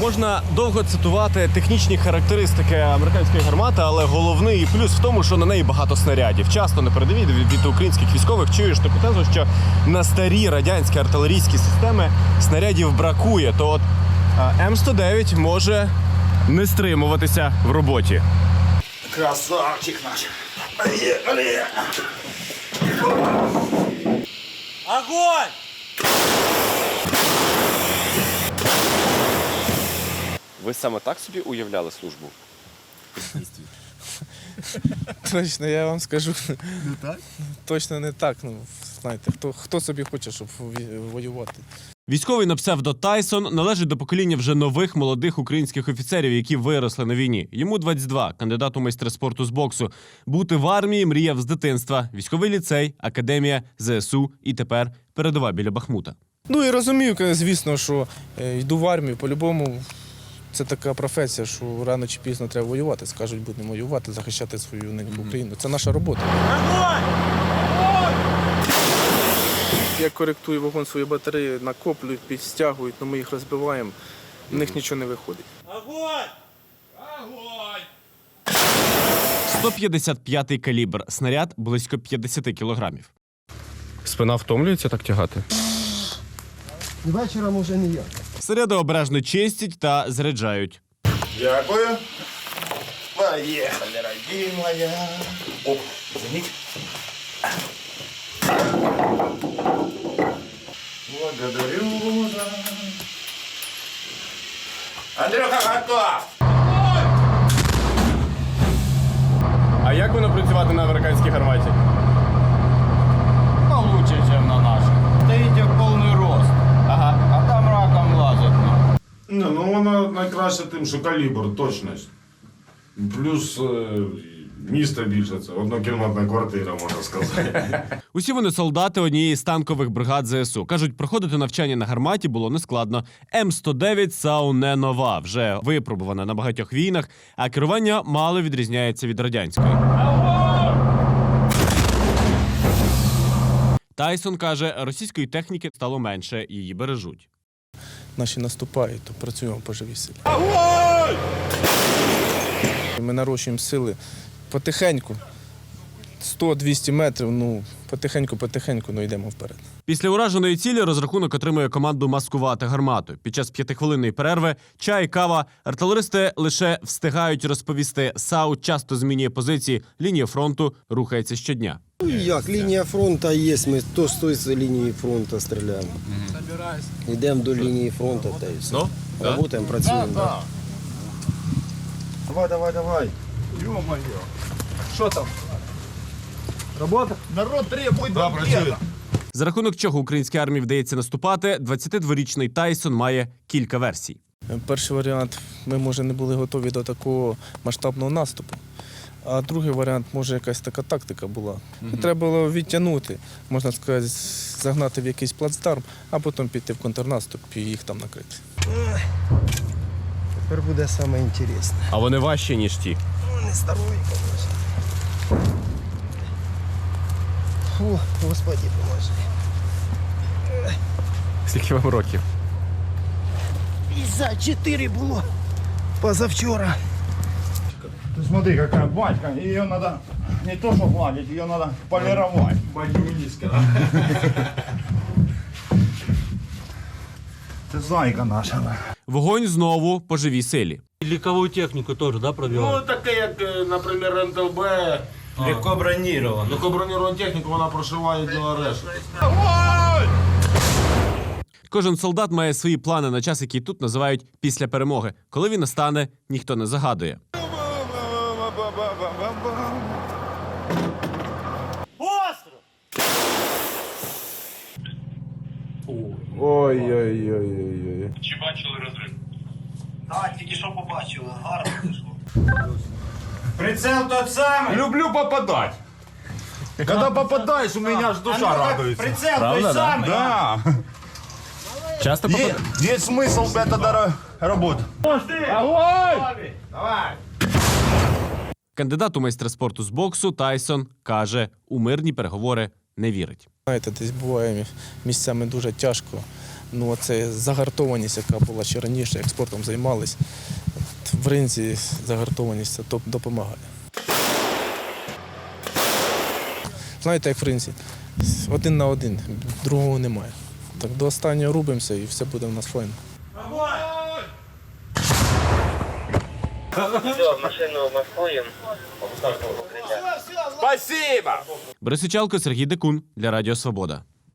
Можна довго цитувати технічні характеристики американської гармати, але головний плюс в тому, що на неї багато снарядів. Часто на передовій від, від українських військових чуєш таку тезу, що на старі радянські артилерійські системи снарядів бракує. То от М109 може не стримуватися в роботі. Красавчик наш. Огонь! Ви саме так собі уявляли службу? Точно, я вам скажу. Не так? Точно не так. Ну, знаєте, хто, хто собі хоче, щоб ві- воювати. Військовий на псевдо Тайсон належить до покоління вже нових молодих українських офіцерів, які виросли на війні. Йому 22, кандидат у майстри спорту з боксу. Бути в армії мріяв з дитинства. Військовий ліцей, академія, ЗСУ і тепер передова біля Бахмута. Ну і розумію, звісно, що е, йду в армію, по-любому. Це така професія, що рано чи пізно треба воювати. Скажуть, будемо воювати, захищати свою Україну. Це наша робота. Я коректую вогонь своєї батареї, накоплюють, підстягують, але ми їх розбиваємо. В них нічого не виходить. Огонь! 155-й калібр. Снаряд близько 50 кілограмів. Спина втомлюється так тягати. Вечором уже ніяк. Снаряди обережно чистять та заряджають. Дякую. Поехали, родимая. Оп, извините. Благодарю за... Андрюха, готов! А як воно працювати на американській гарматі? Ну, лучше, чем на наших. Стоите в повний рост, Ага. а там раком лазать. Ну. Не, ну вона найкраще тим, що калібр, точність. Плюс е, місто більше, це однокімнатна квартира, можна сказати. Усі вони солдати однієї з танкових бригад ЗСУ. Кажуть, проходити навчання на гарматі було нескладно. М109 САУ не нова, вже випробувана на багатьох війнах, а керування мало відрізняється від радянської. Тайсон каже, російської техніки стало менше, її бережуть. Наші наступають, то працюємо по живій силі. Ми нарощуємо сили потихеньку. 100-200 метрів, ну, потихеньку-потихеньку, ну йдемо вперед. Після ураженої цілі розрахунок отримує команду маскувати гармату. Під час п'ятихвилинної перерви чай, кава. Артилеристи лише встигають розповісти. САУ часто змінює позиції. Лінія фронту рухається щодня. Ну як, лінія фронту є, ми то з тої лінії фронту стріляємо. Йдемо до лінії фронту та і все. Работаємо, працюємо. да. Давай, давай, давай. Народ требует Да, працює. За рахунок чого українській армії вдається наступати, 22-річний Тайсон має кілька версій. Перший варіант, ми, може, не були готові до такого масштабного наступу. А другий варіант, може, якась така тактика була. І Треба було відтягнути, можна сказати, загнати в якийсь плацдарм, а потім піти в контрнаступ і їх там накрити. Тепер буде саме інтересне. А вони важчі, ніж ті. Не старої, конечно. Фу, господи, поможи. Скільки вам років? 54 було позавчора. Ты смотри, какая батька. Ее надо не то что гладить, ее надо полировать. Ты зайка наша. да. Вогонь знову по живій силі. Легковую технику тоже, да, Ну, таке, як, е, наприклад, НТБ, Легко бронировано. легкоброніровану техніку, вона прошиває діло решти. Кожен солдат має свої плани на час, який тут називають після перемоги. Коли він настане, ніхто не загадує. Ба-ба-ба-ба-бам. Остров! Ой-ой-ой-ой-ой. Чи бачили розрив? Так, тільки що побачили, гарно пішло. Прицел тот самий. Люблю попадать. Когда попадаешь, у меня аж душа А ну-ка, радуется. Прицел Правда, той да? самий. Да. Часто Е- попадает? Есть смысл в это дара- работа. Огонь! Давай. Кандидат у майстри спорту з боксу Тайсон каже, у мирні переговори не вірить. Знаєте, десь буває місцями дуже тяжко, Ну, це загартованість, яка була ще раніше, як спортом займались. В ринзі загартованість це допомагає. Знаєте, як в ринзі, один на один, другого немає. Так до останнього рубимося і все буде в нас файно. Машину маскуємо. Борисичалко, Сергій Декун для Радіо Свобода.